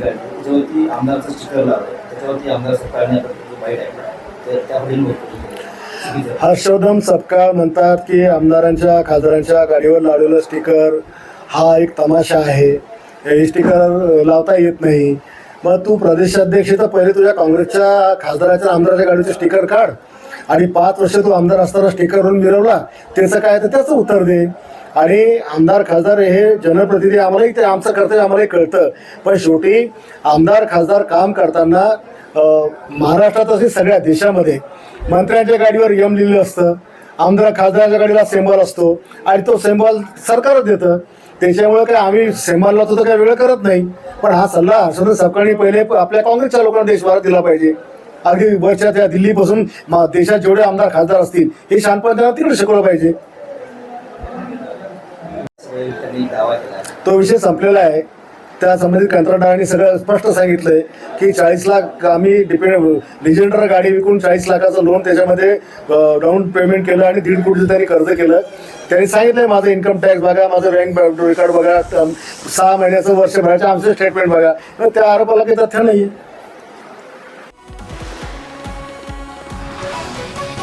त्याच्यावरती आमदारचं स्टिकर लावलं त्याच्यावरती आमदार आहे हर्षवर्धन सपकाळ म्हणतात की आमदारांच्या खासदारांच्या गाडीवर लावलेलं स्टिकर हा एक तमाशा आहे. हे स्टिकर लावता येत नाही. मग तू प्रदेशाध्यक्ष तर पहिले तुझ्या काँग्रेसच्या खासदाराच्या आमदाराच्या गाडीचं स्टिकर काढ. आणि पाच वर्ष तो आमदार असताना स्टेकरवरून मिरवला त्याचं काय तर त्याचं उत्तर दे. आणि आमदार खासदार हे जनप्रतिनिधी आम्हालाही ते आमचं कर्तव्य आम्हालाही कळतं. पण शेवटी आमदार खासदार काम करताना महाराष्ट्रात असे सगळ्या देशामध्ये मंत्र्यांच्या गाडीवर यम लिहिलं असतं आमदार खासदाराच्या गाडीला सेंबल असतो आणि तो सेंबॉल सरकारच देतं. त्याच्यामुळे काय आम्ही सेंबलला तर काही वेगळं करत नाही पण हा सल्ला हर्षवर्धन सपकाळी पहिले आपल्या काँग्रेसच्या लोकांना देशभरात दिला पाहिजे. अगदी वरच्या त्या दिल्लीपासून मा- देशात जेवढे आमदार खासदार असतील हे शांतपणे त्यांना तिकडे शिकवलं पाहिजे. तो विषय संपलेला आहे. त्या संबंधित कंत्राटदारांनी सगळं स्पष्ट सांगितलंय की चाळीस लाख आम्ही डिपेंड लिजेंडर गाडी विकून चाळीस लाखाचं लोन त्याच्यामध्ये डाऊन पेमेंट केलं आणि दीड कोटीचं त्यांनी कर्ज केलं. त्यांनी सांगितलंय माझं इन्कम टॅक्स बघा माझं बँक रेकॉर्ड बघा सहा महिन्याचं वर्षभराच्या आमचं स्टेटमेंट बघा. पण त्या आरोपाला काही तथ्य नाही Thank you.